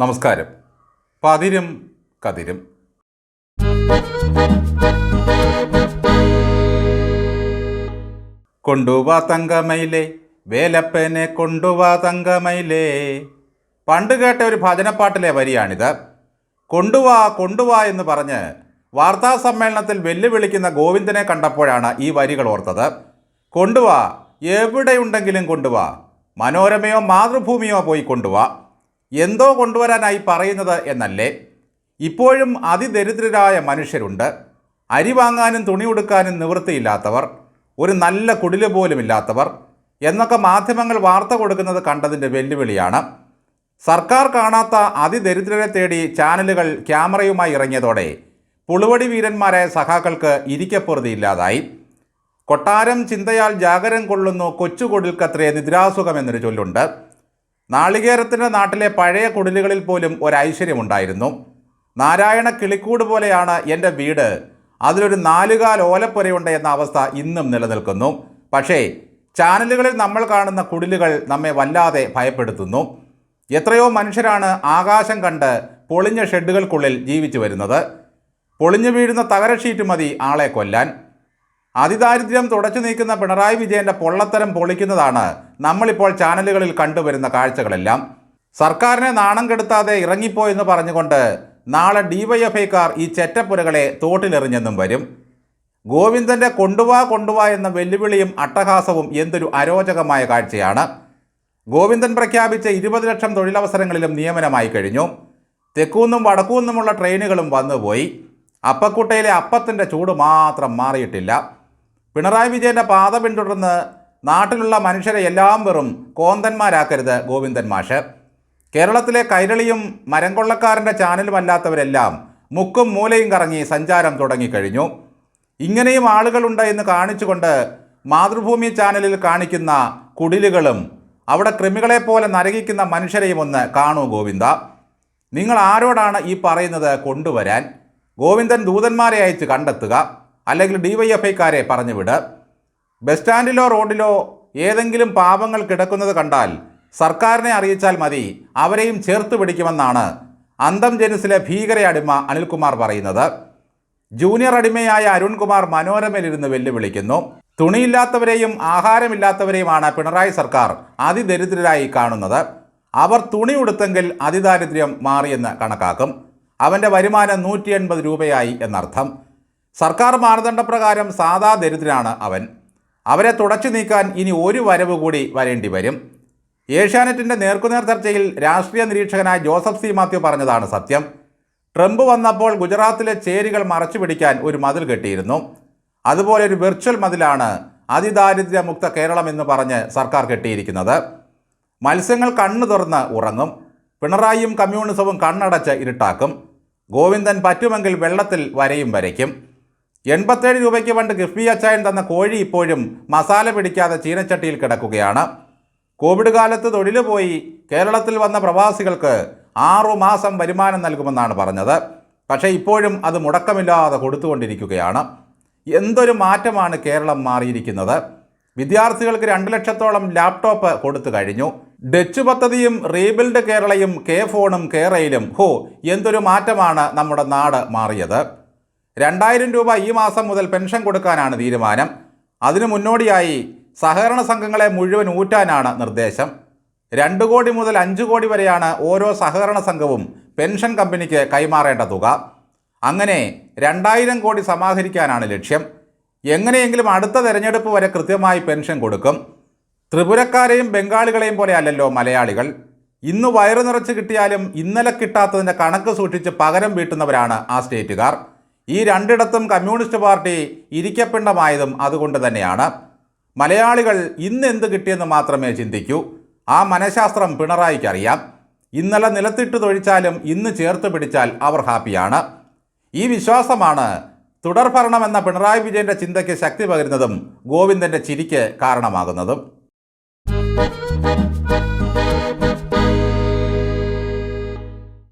നമസ്കാരം. പതിരും കതിരും. കൊണ്ടുവാ തങ്കമയിലേ വേലപ്പനെ കൊണ്ടുവാ തങ്കമയിലേ. പണ്ട് കേട്ട ഒരു ഭജനപ്പാട്ടിലെ വരിയാണിത്. കൊണ്ടുവാ കൊണ്ടുവാ എന്ന് പറഞ്ഞ് വാർത്താ സമ്മേളനത്തിൽ വെല്ലുവിളിക്കുന്ന ഗോവിന്ദനെ കണ്ടപ്പോഴാണ് ഈ വരികൾ ഓർത്തത്. കൊണ്ടുവാ എവിടെയുണ്ടെങ്കിലും കൊണ്ടുവാ. മനോരമയോ മാതൃഭൂമിയോ പോയി കൊണ്ടുവാ. എന്തോ കൊണ്ടുവരാനായി പറയുന്നത് എന്നല്ലേ? ഇപ്പോഴും അതിദരിദ്രരായ മനുഷ്യരുണ്ട്. അരി വാങ്ങാനും തുണി ഉടുക്കാനും നിവൃത്തിയില്ലാത്തവർ ഒരു നല്ല കുടിൽ പോലുമില്ലാത്തവർ എന്നൊക്കെ മാധ്യമങ്ങൾ വാർത്ത കൊടുക്കുന്നത് കണ്ടതിന്റെ വെല്ലുവിളിയാണ്. സർക്കാർ കാണാത്ത അതിദരിദ്രരെ തേടി ചാനലുകൾ ക്യാമറയുമായി ഇറങ്ങിയതോടെ പുളുവടി വീരന്മാരായ സഖാക്കൾക്ക് ഇരിക്കപ്പുറതിയില്ലാതായി കൊട്ടാരം ചിന്തയാൽ ജാഗരം കൊള്ളുന്നു കൊച്ചുകൊടിൽക്കത്രേ നിദ്രാസുഖം എന്നൊരു ചൊല്ലുണ്ട്. നാളികേരത്തിന്റെ നാട്ടിലെ പഴയ കുടിലുകളിൽ പോലും ഒരു ഐശ്വര്യമുണ്ടായിരുന്നു. നാരായണ കിളിക്കൂട് പോലെയാണ് എന്റെ വീട്. അതിലൊരു നാലുകാൽ ഓലപ്പുരയുണ്ട് എന്ന അവസ്ഥ ഇന്നും നിലനിൽക്കുന്നു. പക്ഷേ ചാനലുകളിൽ നമ്മൾ കാണുന്ന കുടിലുകൾ നമ്മെ വല്ലാതെ ഭയപ്പെടുത്തുന്നു. എത്രയോ മനുഷ്യരാണ് ആകാശം കണ്ട് പൊളിഞ്ഞ ഷെഡുകൾക്കുള്ളിൽ ജീവിച്ചു വരുന്നത്. പൊളിഞ്ഞു വീഴുന്ന തകര ഷീറ്റ് മതി ആളെ കൊല്ലാൻ. അതിദാരിദ്ര്യം തുടച്ചു നീക്കുന്ന പിണറായി വിജയന്റെ പൊള്ളത്തരം പൊളിക്കുന്നതാണ് നമ്മളിപ്പോൾ ചാനലുകളിൽ കണ്ടുവരുന്ന കാഴ്ചകളെല്ലാം. സർക്കാരിനെ നാണം കെടുത്താതെ ഇറങ്ങിപ്പോയെന്ന് പറഞ്ഞുകൊണ്ട് നാളെ ഡിവൈഎഫ്ഐക്കാർ ഈ ചെറ്റപ്പുരകളെ തോട്ടിലെറിഞ്ഞെന്നും വരും. ഗോവിന്ദന്റെ കൊണ്ടുവാ കൊണ്ടുവാ എന്ന വെല്ലുവിളിയും അട്ടഹാസവും എന്തൊരു അരോചകമായ കാഴ്ചയാണ്. ഗോവിന്ദൻ പ്രഖ്യാപിച്ച ഇരുപത് ലക്ഷം തൊഴിലവസരങ്ങളിലും നിയമനമായി കഴിഞ്ഞു. തെക്കൂന്നും വടക്കൂന്നുമുള്ള ട്രെയിനുകളും വന്നുപോയി. അപ്പക്കുട്ടയിലെ അപ്പത്തിന്റെ ചൂട് മാത്രം മാറിയിട്ടില്ല. പിണറായി വിജയന്റെ പാത പിന്തുടർന്ന് നാട്ടിലുള്ള മനുഷ്യരെ എല്ലാം വെറും കോന്തന്മാരാക്കരുത് ഗോവിന്ദൻ മാഷ്. കേരളത്തിലെ കൈരളിയും മരംകൊള്ളക്കാരന്റെ ചാനലുമല്ലാത്തവരെല്ലാം മുക്കും മൂലയും കറങ്ങി സഞ്ചാരം തുടങ്ങിക്കഴിഞ്ഞു. ഇങ്ങനെയും ആളുകളുണ്ട് എന്ന് കാണിച്ചുകൊണ്ട് മാതൃഭൂമി ചാനലിൽ കാണിക്കുന്ന കുടിലുകളും അവിടെ കൃമികളെ പോലെ നരകിക്കുന്ന മനുഷ്യരെയും ഒന്ന് കാണൂ ഗോവിന്ദ. നിങ്ങൾ ആരോടാണ് ഈ പറയുന്നത് കൊണ്ടുവരാൻ? ഗോവിന്ദൻ ദൂതന്മാരെ അയച്ച് കണ്ടെത്തുക. അല്ലെങ്കിൽ ഡിവൈഎഫ്ഐക്കാരെ പറഞ്ഞു വിട്. ബസ് സ്റ്റാൻഡിലോ റോഡിലോ ഏതെങ്കിലും പാപങ്ങൾ കിടക്കുന്നത് കണ്ടാൽ സർക്കാരിനെ അറിയിച്ചാൽ മതി. അവരെയും ചേർത്ത് പിടിക്കുമെന്നാണ് അന്തം ജനുസിലെ ഭീകര അടിമ അനിൽകുമാർ പറയുന്നത്. ജൂനിയർ അടിമയായ അരുൺകുമാർ മനോരമയിലിരുന്ന് വെല്ലുവിളിക്കുന്നു. തുണിയില്ലാത്തവരെയും ആഹാരമില്ലാത്തവരെയുമാണ് പിണറായി സർക്കാർ അതിദരിദ്രരായി കാണുന്നത്. അവർ തുണി ഉടുത്തെങ്കിൽ അതിദാരിദ്ര്യം മാറിയെന്ന് കണക്കാക്കും. അവന്റെ വരുമാനം നൂറ്റി എൺപത് രൂപയായി എന്നർത്ഥം. സർക്കാർ മാനദണ്ഡപ്രകാരം സാധാ ദരിദ്രനാണ് അവൻ. അവരെ തുടച്ചു നീക്കാൻ ഇനി ഒരു വരവ് കൂടി വരേണ്ടി വരും. ഏഷ്യാനെറ്റിന്റെ നേർക്കുനേർ ചർച്ചയിൽ രാഷ്ട്രീയ നിരീക്ഷകനായ ജോസഫ് സി മാത്യു പറഞ്ഞതാണ് സത്യം. ട്രംപ് വന്നപ്പോൾ ഗുജറാത്തിലെ ചേരികൾ മറച്ചു പിടിക്കാൻ ഒരു മതിൽ കെട്ടിയിരുന്നു. അതുപോലെ ഒരു വെർച്വൽ മതിലാണ് അതിദാരിദ്ര്യമുക്ത കേരളം എന്ന് പറഞ്ഞ് സർക്കാർ കെട്ടിയിരിക്കുന്നത്. മത്സ്യങ്ങൾ കണ്ണു തുറന്ന് ഉറങ്ങും. പിണറായിയും കമ്മ്യൂണിസവും കണ്ണടച്ച് ഇരുട്ടാക്കും. ഗോവിന്ദൻ പറ്റുമെങ്കിൽ വെള്ളത്തിൽ വരയും വരയ്ക്കും. എൺപത്തേഴ് രൂപയ്ക്ക് പണ്ട് കിഫ്ബി അച്ചായൻ തന്ന കോഴി ഇപ്പോഴും മസാല പിടിക്കാതെ ചീനച്ചട്ടിയിൽ കിടക്കുകയാണ്. കോവിഡ് കാലത്ത് തൊഴിൽ പോയി കേരളത്തിൽ വന്ന പ്രവാസികൾക്ക് ആറു മാസം വരുമാനം നൽകുമെന്നാണ് പറഞ്ഞത്. പക്ഷേ ഇപ്പോഴും അത് മുടക്കമില്ലാതെ കൊടുത്തുകൊണ്ടിരിക്കുകയാണ്. എന്തൊരു മാറ്റമാണ് കേരളം മാറിയിരിക്കുന്നത്? വിദ്യാർത്ഥികൾക്ക് രണ്ട് ലക്ഷത്തോളം ലാപ്ടോപ്പ് കൊടുത്തു കഴിഞ്ഞു. ഡച്ച് പദ്ധതിയും റീബിൽഡ് കേരളയും കെ ഫോണും കേരയിലും ഹോ എന്തൊരു മാറ്റമാണ് നമ്മുടെ നാട് മാറിയത്? രണ്ടായിരം രൂപ ഈ മാസം മുതൽ പെൻഷൻ കൊടുക്കാനാണ് തീരുമാനം. അതിനു മുന്നോടിയായി സഹകരണ സംഘങ്ങളെ മുഴുവൻ ഊറ്റാനാണ് നിർദ്ദേശം. രണ്ട് കോടി മുതൽ അഞ്ച് കോടി വരെയാണ് ഓരോ സഹകരണ സംഘവും പെൻഷൻ കമ്പനിക്ക് കൈമാറേണ്ട തുക. അങ്ങനെ രണ്ടായിരം കോടി സമാഹരിക്കാനാണ് ലക്ഷ്യം. എങ്ങനെയെങ്കിലും അടുത്ത തെരഞ്ഞെടുപ്പ് വരെ കൃത്യമായി പെൻഷൻ കൊടുക്കും. ത്രിപുരക്കാരെയും ബംഗാളികളെയും പോലെ അല്ലല്ലോ മലയാളികൾ. ഇന്ന് വയറു നിറച്ച് കിട്ടിയാലും ഇന്നലെ കിട്ടാത്തതിന്റെ കണക്ക് സൂക്ഷിച്ച് പകരം വീട്ടുന്നവരാണ് ആ സ്റ്റേറ്റുകാർ. ഈ രണ്ടിടത്തും കമ്മ്യൂണിസ്റ്റ് പാർട്ടി ഇരിക്കപ്പിണ്ടമായതും അതുകൊണ്ട് തന്നെയാണ്. മലയാളികൾ ഇന്ന് എന്ത് കിട്ടിയെന്ന് മാത്രമേ ചിന്തിക്കൂ. ആ മനഃശാസ്ത്രം പിണറായിക്കറിയാം. ഇന്നലെ നിലത്തിട്ട് തൊഴിച്ചാലും ഇന്ന് ചേർത്ത് പിടിച്ചാൽ അവർ ഹാപ്പിയാണ്. ഈ വിശ്വാസമാണ് തുടർഭരണം എന്ന പിണറായി വിജയന്റെ ചിന്തയ്ക്ക് ശക്തി പകരുന്നതും ഗോവിന്ദന്റെ ചിരിക്ക് കാരണമാകുന്നതും.